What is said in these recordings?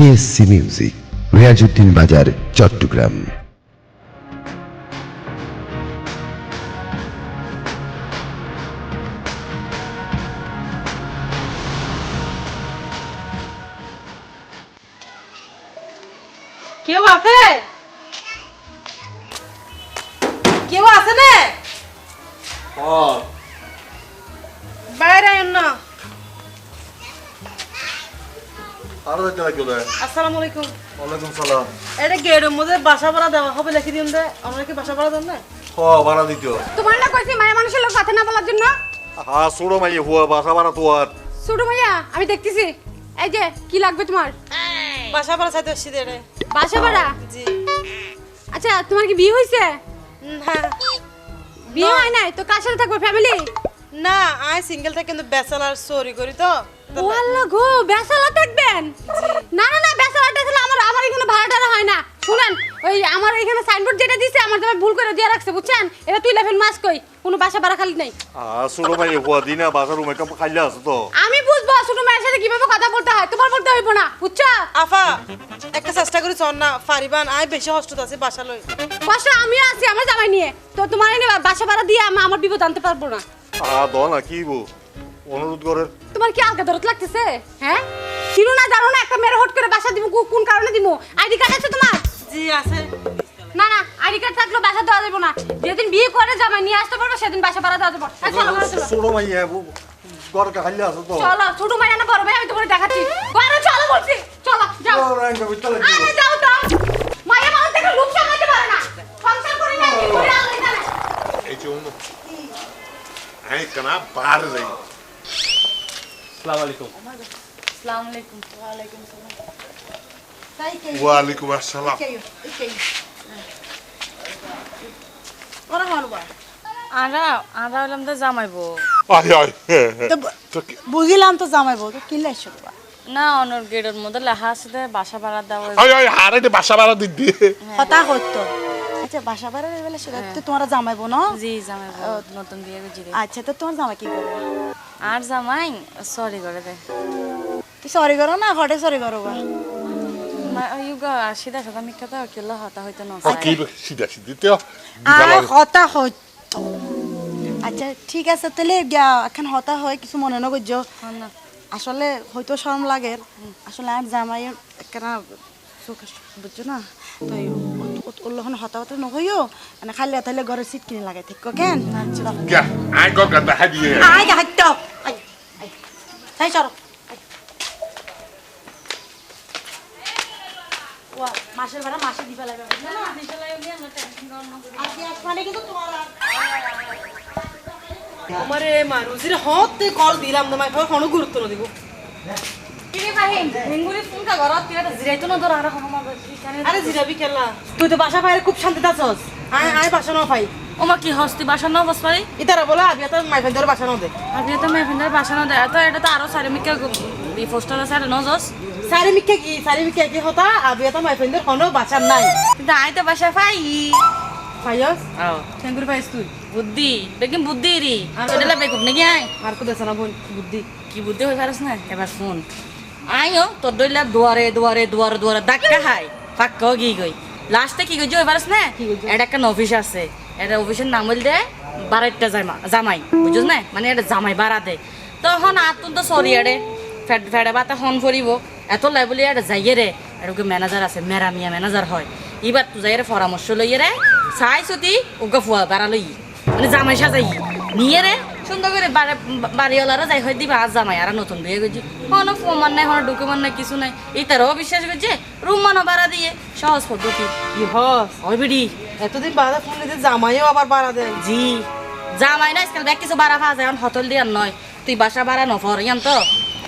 CSC music Riazuddin বাজার চট্টগ্রাম। আলাইকুম। ওয়ালাইকুম সালাম। এটা গেটের মধ্যে বাসা ভাড়া দেওয়া হবে লিখে দিন দে? আমরা কি বাসা ভাড়া দেন না? হ ভাড়া দিত তোমার না কইছি মায়া মানুষের লোক কথা না বলার জন্য? হা ছোড়ো মাই হুয়া বাসা ভাড়া তো আর। ছোট মাইয়া আমি দেখতেছি। এই যে কি লাগবে তোমার? বাসা ভাড়া চাইতে এসছি রে বাসা ভাড়া? জি। আচ্ছা তোমার কি বিয়ে হয়েছে না। বিয়ে হয় নাই? তো কার সাথে থাকবে ফ্যামিলি না আই সিঙ্গেল থেকে কিন্তু বেচালার চুরি করি তো। ও আল্লাহ গো বেসালা থাকবেন না না না বেসালা টেসালা আমার আমার এখানে ভাড়া টাড়া হয় না। শুনেন ওই আমার এখানে সাইনবোর্ড যেটা দিছে আমার তোমার ভুল করে দিয়ে রাখছে বুঝছেন? এটা তুই লেভেল মাস কই? কোনো বাসা ভাড়া খালি নাই। ছোড়ো মাই হুয়া দিনা বাসা রুমে কাম খাইলা আছে তো? আমি বুঝব ছোট মায়ের সাথে কীভাবে কথা বলতে হয় তোমার বলতে হইব না বুঝছ? আফা একটা চেষ্টা করি চল না ফারিবান আই বেশি হস্ত আছে বাসা লই। কষ্ট আমিও আছি আমার জামাই নিয়ে। তো তোমার এনে বাসা ভাড়া দিয়ে আমি আমার বিপদ আনতে পারব না। হা দ না কি বু অনুরোধ করে। তোমার কি আলকা দরদ লাগতেছে? হ্যাঁ? চিনো না জানো না একটা মেয়ের হট করে বাসা দিব কোন কারণে দিব আইডি কার্ড আছে তোমার? জি আছে। না না আইডি কার্ড থাকলেও বাসা দেওয়া যাবে না। যেদিন বিয়ে করে জামাই নিয়ে আসতে পারব সেদিন বাসা ভাড়া দেওয়া যাবে এই চলো ঘরে চলো। ছোড়ো মাই ঘরে খাইলা আছে তো। চলো ছোট মাইয়া না বড় ভাই আমি তোমার দেখাচ্ছি। ঘরে চলো বলছি। চলো যাও। আরে যাও তো মায়া মানুষ থেকে লুক সামলাতে পারে না। সংসার করে না কি করে আল্লাহ জানে। এই যে এই কানা বার যাই আসসালামু আলাইকুম। আসসালামু আলাইকুম ওয়া আলাইকুম আসসালাম। ওরা আরা আরা হলাম তো জামাইবো আয় আয় তো বুঝিলাম তো জামাইবো তো কি লাইছো না অনর গেটের মধ্যে লেখা আছে যে বাসা ভাড়া দেওয়া আয় আয় হারে বাসা ভাড়া দি দি কথা হতো। আচ্ছা বাসা ভাড়া বেলা সেটা তো তোমার জামাইবো না? জি জামাইবো নতুন বিয়ে করছি আচ্ছা তো তোমার জামাই কি করবে আর জামাই? সরি করে দে। তুই সরি করো না ঘটে সরি করো বা সিধা সাদা মিথ্যা তো কেলা হতা হইতো না? সিধা সিধি তো। আর হতা আচ্ছা ঠিক আছে তাহলে এখন হতা হয় কিছু মনে না করছ? না। আসলে হয়তো শরম লাগে। আসলে আমি জামাই কেন বুঝছ না? তো ওগুলো হতা হতা নহইও মানে খালি তাহলে ঘরের সিট কিনে লাগাই ঠিক কেন? গা গো গাদা হাদিয়ে আই হাইতো আই আই। চলো মাসের ভাড়া মাসে দিবা লাগবে না না আজকে কিন্তু তোমার আমারে মারুজির হতে কল দিলাম না মাই কোনো গুরুত্ব না দিব না আর আরে তুই তো বাসা পাইরে খুব শান্তিতে আছস। আয় আয় বাসা নাও পাই। ওমা কি হস্তি বাসা ন বস পারি ইতারা বলে আবিয়া তো মাই ফেন্দর বাসা নাও দে। আবিয়া তো মেফিন্দার বাসা ন দেয় তো এটা তো আরও সারি মিকা বি পোস্টার আছে ন জস সারি মিকে কি সারি মিকে কি হতা আবিয়া তো মাই ফেন্দর কোনো বাসা নাই। কিন্তু আই তো বাসা পাই। পাইয়স আও টেঙ্গুর পাইস তুই? বুদ্ধি। বেকিম বুদ্ধি রি এটা বেকুব নাকি আয় আর কো দেছ না বোন বুদ্ধি। কি বুদ্ধি হয়ে পারস না? এবার ফোন আইও তোর দইলা দুয়ারে দুয়ারে দুয়ারে দুয়ারে ধাক্কা খাই পাক্কা গি গই লাস্টে কি গইছো এবার না এটা একটা অফিস আছে এটা অফিসের নাম হইল দে বারাইটা জামা জামাই বুঝছ না মানে এটা জামাই বাড়া দে তখন আতুন তো সরি এড়ে ফেড ফেডে বাতা হন করিব এত লাই বলি এটা যাইয়ে রে এরকম ম্যানেজার আছে মেরামিয়া ম্যানেজার হয় এবার তু যাইয়ে পরামর্শ লইয়ে রে চাই সতি ওকে ফুয়া বাড়া লই মানে জামাই সাজাই নিয়ে রে সুন্দর করে বাড়ি- বাড়িওয়ালারা যাই হয় দিবা আজ জামাই আর নতুন বিয়ে করছি। কোনো ফোমান নাই কোনো ডকুমেন্ট নাই কিছু নাই। এই তারাও বিশ্বাস করছে রুম মানো ভাড়া দিয়ে সহজ পদ্ধতি। ইহস ওই বিড়ি এতদিন বাদে ফোন নিতে জামাইও আবার বাড়া দেয়। জি। জামাই না আজকাল ব্যাগ কিছু বাড়া পাওয়া যায় এখন হতল দিয়ে নয়। তুই বাসা ভাড়া নফর ইয়ান তো।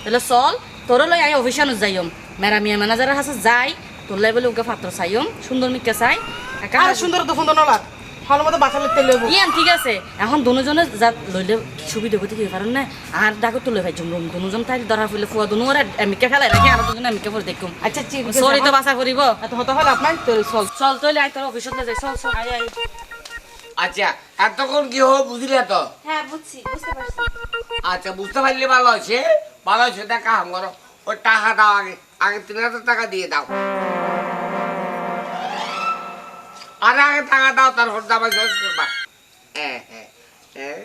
তাহলে চল তোর লই আই অফিসানো যাইম মেরামিয়া ম্যানেজারের কাছে যাই তোর লাই বলে ওকে পাত্র চাইম সুন্দর মিকে চাই। একা আর সুন্দর তো ফোন নলা মতো ইয়ান ঠিক আছে। এখন দুজনে যা লইলে সুবিধা হতে কি কারণ না আর ডাকো তুলে ভাই জুম দুজন তাই ধরা ফেলে ফুয়া দুনো আর এমিকে ফেলাই রাখি আর দুজন এমিকে পরে দেখুম। আচ্ছা সরি তো বাসা করিব। এত হতে হল আপনার তোর চল। আই তোর অফিসত যাই চল চল। আই আই আচ্ছা এতক্ষণ কি হব বুঝলে তো? হ্যাঁ বুঝছি বুঝতে পারছি। আচ্ছা বুঝতে পারলে ভালো আছে। ভালো আছে দেখা হাম করো ওই টাকা দাও আগে। আগে তিন হাজার টাকা দিয়ে দাও। আরে আগে টাকা দাও তারপর শেষ করবা। হ্যাঁ হ্যাঁ হ্যাঁ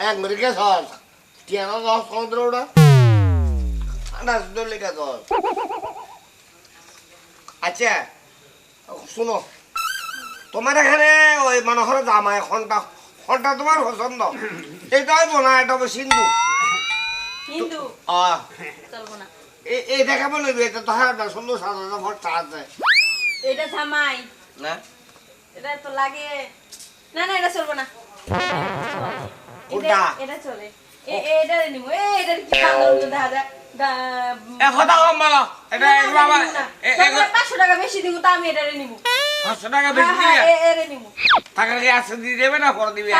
এক ওটা। ধরলে আচ্ছা শুনো তোমার এখানে ওই মনোহর জামাই ঘণ্টা ঘণ্টা তোমার পছন্দ? এটাই বোনা এটা সিন্ধু। হিন্দু আহ। চলবো না। এই দেখাবো নইবে এটা তো সুন্দর সাদা ভরটা আছে। এটা জামাই। না? এটা তো লাগে। না না এটা চলবো না। এটা- এটা চলে। এ- এ- এটা নিব। এটা কি কালো দেখা যায়? কথা কম বলো এটা না, এক না, বাবা নিবো না। এ- তোমার এক- পাঁচশো টাকা বেশি দিব তা আমি এটা নিব। পাঁচশো টাকা বেশি হ্যাঁ দিবে? হ্যাঁ এ- এরে নিব। টাকা কি আসতে দিয়ে দেবে না পরে দিবে?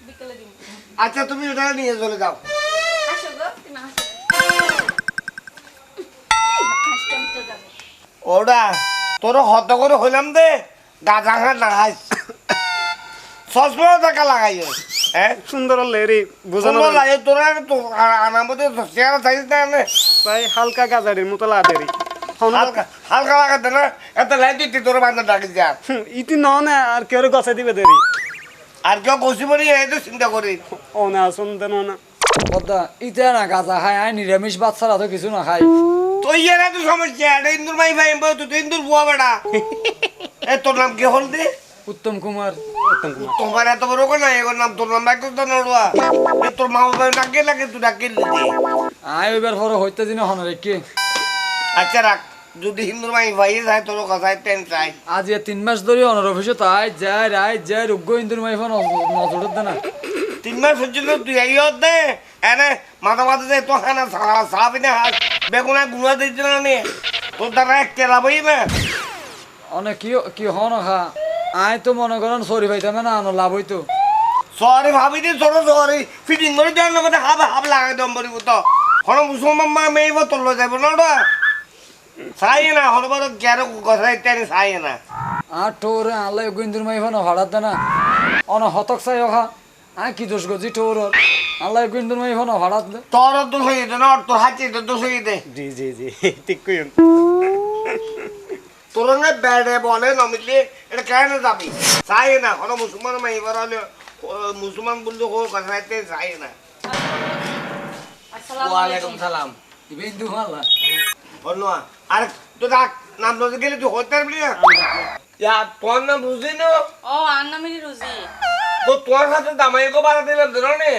বিকেলে দিব। আচ্ছা তুমি ওটা নিয়ে চলে যাও। ওটা তোর হত করে হইলাম দে। গাঁজা খা না খাইস চশমা টাকা লাগাই হ্যাঁ সুন্দর লেরি বোঝানো সুন্দর লাগে। তোরা তো আনার মধ্যে চেহারা থাকিস না এনে। তাই হালকা গাজারির মতো লাদেরি হালকা হালকা লাগাতে না। এত লাইট দিতে তোর বান্ধব ডাকি যা। ইতি আর কেউ গছে দিবে দেরি আর কেউ কষি এই তো চিন্তা করি। ও না শুনতে না। ইতে না গাঁজা খায় আয় নিরামিষ বাচ্চারা তো কিছু না খায় তো সমস্যা এটা ইন্দুর মাই ভাই তুই তো ইন্দুর বুয়া বেটা এ তোর নাম কে হল দে উত্তম কুমার তোমার এত বড় না এগোর নাম তোর নাম তো নড়ুয়া এ তোর মা বাবা ডাকে লাগে তুই ডাকে দে। আয় ওইবার পরে হইতে দিনে হন রে কি? আচ্ছা রাখ যদি হিন্দুর মাই ভাই যায় তোর কথায় টেন চাই। আজ এ তিন মাস ধরে অনার অফিসে তাই যায় রায় যায় রোগ্য ইন্দুর মাই ফোন নজর দে না তিন মাস পর্যন্ত তুই এই দে এনে মাথা মাথা দে তো খানা সারা সাবি না হাত বেগুনা গুণা দিতে না। নে তোর দ্বারা এক কেলাবই না অনেক কি কি হন খা আয় তো মনে করেন সরি পাইতাম না আনো লাভ হইতো। সরি ভাবি দি সরো সরি। ফিটিং করে দেওয়ার লগতে হাব হাব লাগাই দম পড়িব তো। হন মুসলমান মা মেয়েব তল্ল যাব না ওটা চাই না হরবার গ্যারো কথা ইত্যাদি চাই না। আর টোরে আল্লাহ ইন্দুর মাই ফোন ভাড়াত দে না। অন হতক চাই খা আয় কি দোষ গজি টোর আল্লাহ ইন্দুর মাই ফোন ভাড়াত দে। তোর দোষ হয়ে যেত না তোর হাতে দোষ হয়ে দে জি জি জি ঠিক কইন তোর না ব্যাডে বলে নমিলে এটা কেন যাবি? চাই না হন মুসলমান মা এবার মুসলমান বললে হোক কথা চাই না। আসসালামু ওয়ালাইকুম আলাইকুম। সালাম। ইন্দু মাল্লা ধন্যবাদ আর তো ডাক নাম লজে গেলে তুই হতে পারবি না? ইয়া তোর নাম বুঝি না? ও আর নামেরই রুজি। তো তোর সাথে দামাইকো বাড়া দিলাম তো নে?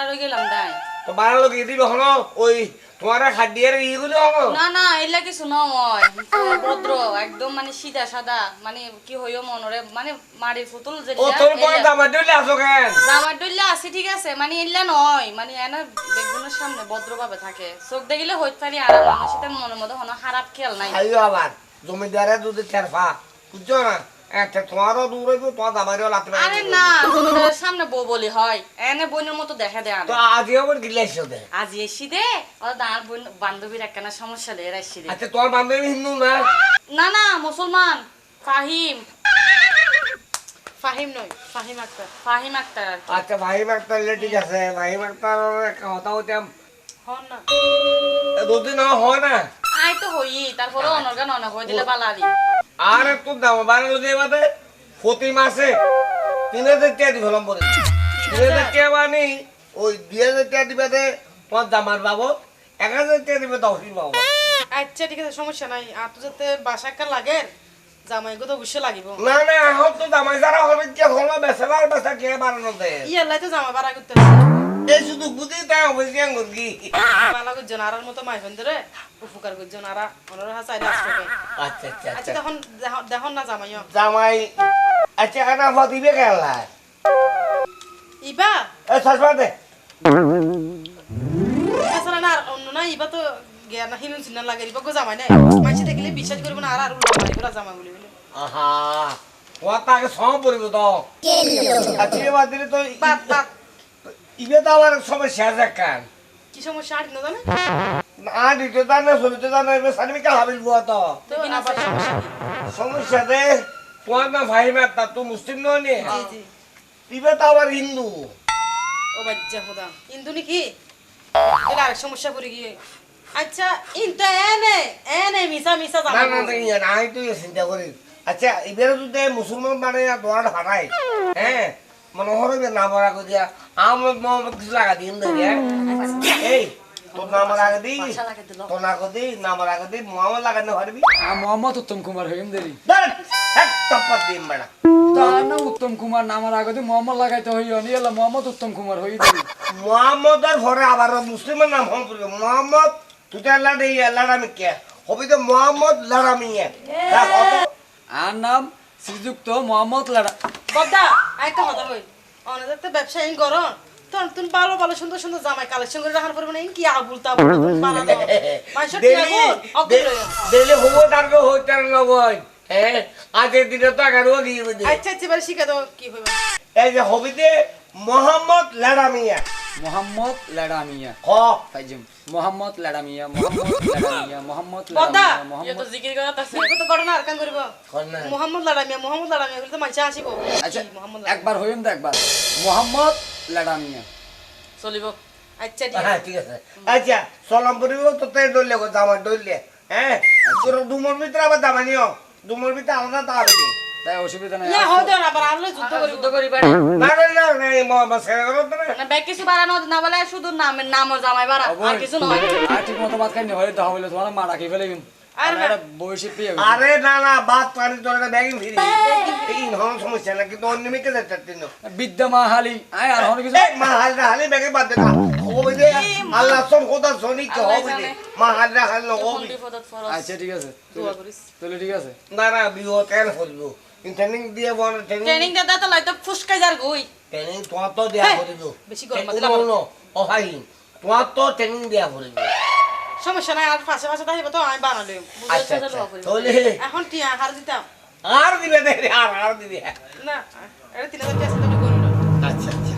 রয়ে গেলাম তাই তো বাড়া লোক দিবি হন ওই তোমার খাদ্যের ইগুলো হন না না এলা কিছু নয় ভদ্র একদম মানে সিধা সাদা মানে কি হইও মনরে মানে মাটির পুতুল যে ও তোর দামা কেন? আছে ঠিক আছে মানে এলা নয় মানে এনা বেগুনের সামনে ভদ্রভাবে থাকে। চোখ দেখিলে হইতে পারি আর মানুষের সাথে মনের মধ্যে খারাপ খেয়াল নাই। আইও আবার জমিদারে যদি চেরফা বুঝছ না? একটা তোমারও দূর হইব তোমার দামারিও লাগবে আরে না সামনে বউ বলি হয়। এনে বোনের মতো দেখা দেয় তো আনে আজকে আবার গিলাইছো দে। আজ এসি দে ও দাঁড় বোন বান্ধবীর একখানা সমস্যা লে এরা দে। আচ্ছা তোমার বান্ধবী হিন্দু না? না না মুসলমান। ফাহিম। ফাহিম নয় ফাহিম আক্তার ফাহিম আক্তার। আচ্ছা মাক্তার ঠিক আছে মাক্তার একটা কথা হন না। দুদিন হয় না? আই তো হই তারপরে অনর্গান অন হয়ে দিলে বালারি। আর একটু দাম বাড়ালো যে বাদে প্রতি মাসে তিন হাজার টাকা দিব পরে তিন হাজার টাকা মানে ওই দুই হাজার টাকা দিবে তোমার জামার বাবদ এক হাজার টাকা দিবে দশির বাবদ। আচ্ছা ঠিক আছে সমস্যা নাই। আর তো যাতে বাসা একটা লাগে জামাই গো তো অবশ্যই লাগিব। না না এখন তো জামাই যারা হবে কে হলো বেসালার বেসা কে বাড়ানো দে ইয়াল্লাই তো জামা বাড়া করতে এই শুধু বুঝি তাই অবশ্যই মুরগি বালা করছেন আর মতো মাই ফেন্দরে উপকার করছেন আর ওনারা হাসা আচ্ছা আচ্ছা আচ্ছা। আচ্ছা তখন দেখুন না জামাইও। জামাই আচ্ছা কেন হওয়া দিবে কেন ইবা? এ চশমা দে। আসলে না অন্য না ইবা তো জ্ঞান না হিলুন সিনা লাগে ইবা গো জামাই নাই। মাইছে দেখলে বিশ্বাস করব না আর আর উল্টো মারিব না জামা বলি আহা তোমার তাকে সম পড়িব তো আচ্ছা এবার দিলে তো বাদ বাদ। ইবে তো আমার সমস্যা আছে কান। কি সমস্যা? আর না জানে? না দিতে জানে শুনতে জানে এবার সার্টিফিকেট হাবিল বুয়া তো? তো সমস্যা দে তোমার না ভাই মাতা তো মুসলিম নয় নি? জি জি। ইবে তো আবার হিন্দু। ও বাচ্চা খোদা। হিন্দু নাকি? এটা সমস্যা পড়ে গিয়ে। আচ্ছা ইনটা এনে এনে মিশা মিশা না জামা না না না আমি চিন্তা করি। আচ্ছা এবারে যদি মুসলমান মানে দোয়াটা ফাটাই হ্যাঁ? মনে হবে না মরা করে দিয়া মোহাম্মদ কিছু লাগা দিন ধরে এই তোর নাম আগে দি তোর না করে দি নাম আগে দি মোহাম্মদ লাগানো পারবি আর মোহাম্মদ উত্তম কুমার হইম দেরি এক টপ্পর দিন বেড়া। তার নাম উত্তম কুমার নামার আগতে মোহাম্মদ লাগাইতে হইও নি এলা মোহাম্মদ উত্তম কুমার হই দেরি মোহাম্মদের ঘরে আবার মুসলিমের নাম পড়বে। মোহাম্মদ তুই তো দেই আল্লাহ কে? হবি তো মোহাম্মদ লারামিয়া আর নাম শ্রীযুক্ত মোহাম্মদ লাড়া বদ্দা একটা কথা কই অনেক একটা ব্যবসায়ী করো। তখন তুমি ভালো ভালো সুন্দর সুন্দর জামাই কালেকশন করে রাখার পরে কি আবুল তাবুল? বানা মানুষের কি আগুন অগুন দেরি দেরি হব তার তো হইতার নবই হ্যাঁ দিনে তো আচ্ছা আচ্ছা এবার শিখে দাও কি হইবে। এই যে হবিতে মোহাম্মদ লারামিয়া মোহাম্মদ লাড়া মিয়া হ মোহাম্মদ লাড়া মোহাম্মদ লাড়া মোহাম্মদ লাড়া বদ্দা মিয়া ইয়ে মোহাম্মদ তো জিকির করা আছে শিখবে তো করো না আর কান করিব কর মোহাম্মদ লাড়ামিয়া মোহাম্মদ লাড়ামিয়া বলে তো মানুষ আসিব। আচ্ছা মোহাম্মদ একবার হইম তো একবার। মোহাম্মদ লাডামিয়া। চলিব। আচ্ছা ঠিক হ্যাঁ ঠিক আছে। আচ্ছা সলাম পরিব তো তাই ডললে গো জামা ডললে হ্যাঁ তোর দুমর ভিতরে আবার জামা নিও দুমর ভিতরে আলাদা তা হবে তাই অসুবিধা নাই ইয়া হও দেন আবার আনলে যুদ্ধ করিব যুদ্ধ করি পারে না না না না এই মোহাম্মদ ছেড়ে না না ব্যাগ কিছু বাড়ানো না বলে শুধু নামের নাম ওর জামাই বাড়া আর কিছু নয় আর ঠিক মতো ভাত খাই হলে দেখা হইলে তোমার মা রাখি ফেলে গেম আর আর একটা বয়সে পেয়ে গেছে। আরে না না বাদ পানি তোর ব্যাগিং ফিরি এই নরম সমস্যা না কিন্তু অন্য মেয়েকে যাচ্ছে তিন বিদ্যা মা হালি আয় আর হনে কিছু মা হাল হালি ব্যাগে বাদ দে না হবে দে আল্লাহ সব খোদা সনি কে হবে দে মা হাল না হবে আচ্ছা ঠিক আছে তাহলে ঠিক আছে না না বিও তেল করব ট্রেনিং দিয়ে বল ট্রেনিং ট্রেনিং দাদা তো লাইতো ফুসকাই যার গই ট্রেনিং তোমার তো দেয়া হেই, করিব বেশি গরম দিলে আবার- কোনো ও ভাই তোমার তো ট্রেনিং দেয়া করিব সমস্যা নাই আর পাশে পাশে থাকিব তো আমি বানালে আচ্ছা আচ্ছা। তাহলে এখন টিয়া হার দিতাম আর দিবে দে আর আর দিবে না এটা তিন হাজার টাকা তুমি করো আচ্ছা আচ্ছা।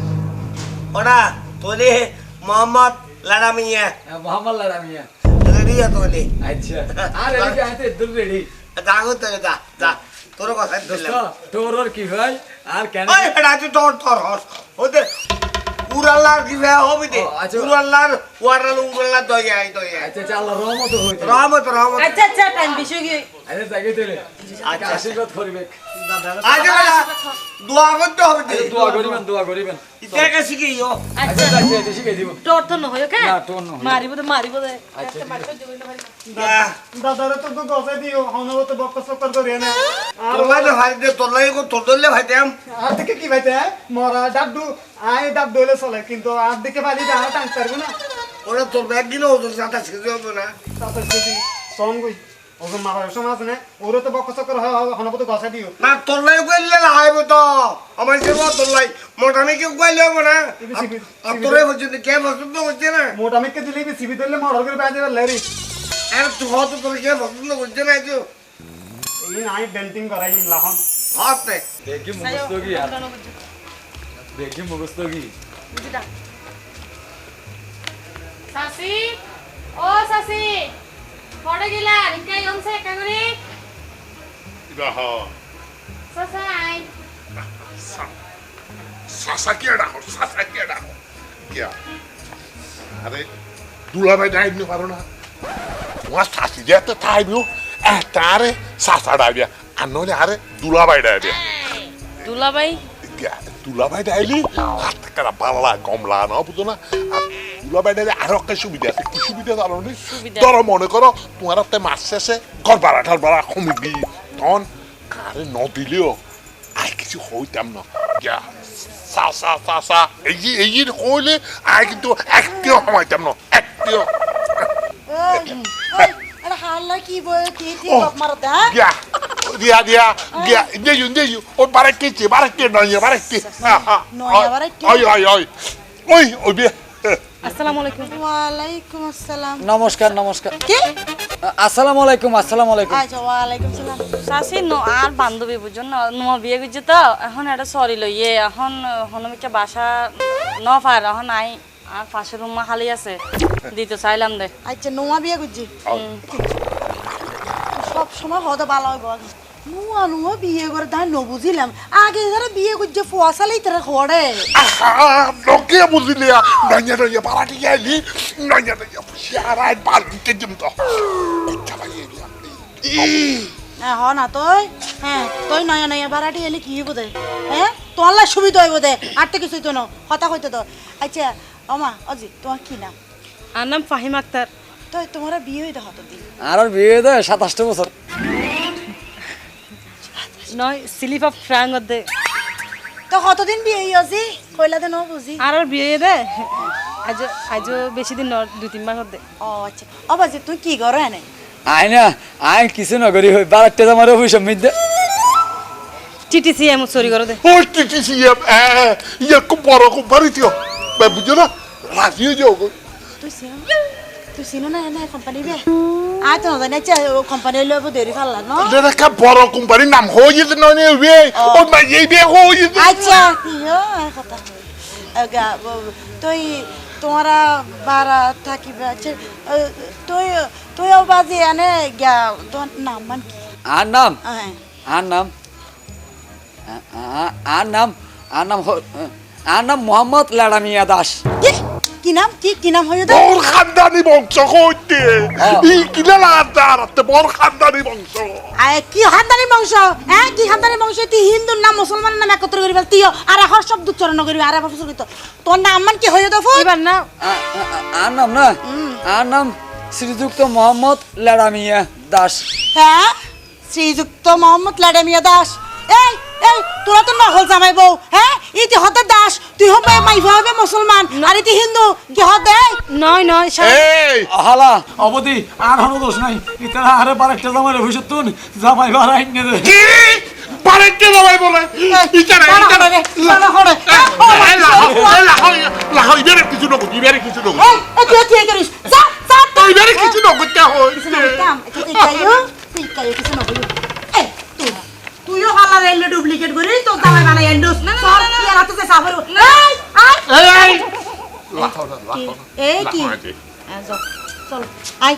ওরা তোলে মোহাম্মদ লাড়ামিয়া মোহাম্মদ লাড়া মিয়া রেডি তোলে আচ্ছা। আর এদিকে আইতে দূর রেডি যাগো তো যা যা। তোর কথা তোর ওর কি হয়? আর কেন ওই বেটা তুই তোর তোর হস ওতে উড়াল্লার কি ভাই হবে দে। উড়াল্লার ওয়ারাল উড়াল্লার দই আই দই আচ্ছা আল্লাহ রহমত হইতে রহমত রহমত। আচ্ছা আচ্ছা টাইম বেশি গিয়ে আরে জায়গা দিলে আচ্ছা। আশীর্বাদ করিবে। আজ দোয়া করতে হবে দে দোয়া করিবেন দোয়া করিবেন। ইতাকে শিখিও আচ্ছা আচ্ছা। আচ্ছা শিখাই দিব। তোর তো নয় ওকে? না তোর নয়। মারিব তো মারিব দে আচ্ছা, দাদারে তো তো গছে দিও হনবো তো বক্ক চক্কর করে না। আর তোমার ভাই দে তোর লাগে তোর দলে ভাই দেম আর দিকে কি ভাইতে মরা ডাবডু আই ডাব দলে চলে কিন্তু আর দিকে ভালি দা টান পারব না। ওরা তোর ব্যাগ গিলো ওদের সাথে শিখতে হবে না। তারপর যদি সন গই ওকে মারার সময় আছে না ওরে তো বক্ক চক্কর হয় হনবো তো গছে দিও। না তোর কইলে লাগাইব তো। আমার যে তোর লাই মোটামি কেউ কইলে হবে না? আর তোরে হচ্ছে কে পছন্দ হচ্ছে না? মোটা মেকে দিলে কি সিবি দিলে মরা করে বাইরে লেরি আর তুই হয়তো তোর কে পছন্দ হচ্ছে না এই নাই ডেন্টিং করাই লাহন। হাতে। দেখি মুখস্থ কি আর দেখি মুখস্থ কি? সাসি ও সাসি অংশে কাঙ্গরি সাসাই চাচা কিয় ডাঙৰ চাচা কিয়? ডাঙৰ কিয় আৰে দুলাভাই ডাইব পাৰো না। তোমাৰ চাচি দিয়াতে ঠাইবিও এটাৰে চাচা ডাইবিয়া আর নহলে আরে দুলাভাই ডাইবিয়া দুলাভাই দুলাভাই ডাইলি? হাত টাকা বাংলা কমলা ন বুঝো না? আর দুলাভাই ডাইলে আরও একটা সুবিধা আছে। কি সুবিধা জানো নি? ধরো মনে করো তোমার হাতে মাছ শেষে ঘর ভাড়া ঠার ভাড়া কমিবি তখন কারে ন দিলেও আর কিছু হইতাম না। গিয়া চা চা চা চা। এই যে এই যে কইলে আর কিন্তু একটিও সময়তাম না একটিও। হাল্লা কি বই কি ঠিক মারতে হ্যাঁ? বারেকে? ওই ওই ওই ওই ওই বিয়া আসসালামু আলাইকুম। ওয়ালাইকুম আসসালাম। নমস্কার নমস্কার। কি? আসসালামু আলাইকুম আসসালামু আলাইকুম। আচ্ছা ওয়ালাইকুম সালাম। শাশি ন আর বান্ধবী বুঝছ না নোয়া বিয়ে করছে তো এখন এটা সরি লইয়ে এখন হনমিকে বাসা ন পার এখন আই আর পাশের রুম খালি আছে দিতে চাইলাম দে। আচ্ছা নোয়া বিয়ে করছি? সব সময় হতে ভালো হইব বিয়ে করে তাই নবুঝিলাম আগে যারা বিয়ে করছে তারা গেলি দিম তো। হ্যাঁ হ না তুই। হ্যাঁ তুই নয়া নয়া ভাড়াটি এলে কি হইব দে? হ্যাঁ তোমার সুবিধা হইব দে আর তো কিছুই তো ন কথা কইতে তো। আচ্ছা অমা অজি তোমার কি নাম? আর নাম ফাহিম আক্তার। তুই তোমার বিয়ে হইতে হতো দিন আর বিয়ে সাতাশটা বছর। নয় স্লিপ অফ ফ্রাঙ্ক দে তো কতদিন বিয়ে হই অজি কইলা দে ন বুঝি। আর ওর বিয়ে দে। আজ আজও বেশি দিন দুই তিন মাস দে ও আচ্ছা। ও বাজি তুই কি করো এনে? আই না আই কিছু নগরী হই বারাটে আমার অফিস মধ্যে টিটিসি এম চুরি করে দে। ওই টিটি সিএম ইয়ে খুব বড় খুব বাড়ি দিও বুঝছ না রাজি হয়ে যাও তুই চিনো তুই চিনো না এনে কোম্পানি বে আয় তো জানি আচ্ছা কোম্পানি লইব দেরি ফাল্লা ন দেখা বড় কোম্পানির নাম হয়ে যেতে নয় বে ওই মা এই বে যেতে আচ্ছা ইয়ো কথা আগা তুই তোমরা বারা থাকিবে আচ্ছা তুই তুইও বাজি এনে গিয়া তোর নাম মান কি আর নাম হ্যাঁ আর নাম আ- আ- আর নাম আর নাম আর নাম মোহাম্মদ লাড়ামিয়া দাস কি নাম? কি কি নাম হইও দে বড় খানদানি বংশ হইতে এই কিলা লাগাতে আর বড় খানদানি বংশ। আয় কি হান্দানি বংশ? হ্যাঁ কি হান্দানি বংশ? তুই হিন্দুর নাম মুসলমানের নাম একত্র করি ফেল। তুই আর এখন শব্দ উচ্চারণ করিবি আর এখন করিত তোর নাম মান কি হইও দে ফুল এবার না আর নাম না? আর নাম শ্রীযুক্ত মোহাম্মদ লাড়ামিয়া দাস। হ্যাঁ শ্রীযুক্ত মোহাম্মদ লাডামিয়া দাস। এই এই তোরা তো নহল জামাই বউ হ্যাঁ ইতি হতে দাস তুই হবে মাইফা হবে মুসলমান আর ইতি হিন্দু কি হতে নয় নয় এই হালা অবধি আর হনো দোষ নাই ইতারা আরে বারাটে জামাই অফিস তুন জামাই বারাই নে দে কি বাড়িতে যাবাই বলে ইচারা ইচারা লাহো ইবেরে কিছু নগো ইবেরে কিছু নগো এই এই তুই কি করিস যা যা তো ইবেরে কিছু নগো তা হই কিছু না কাম এটা তুই কাইও তুই কাইও কিছু না বলি এই তুই তুইও হালা রেল ডুপ্লিকেট করি তো জামাই বানাই এন্ডোস না না না তুই রাতে যে সাফার এই আই এই লাহো লাহো এই কি লাহো আছে আ, যাও, চল আই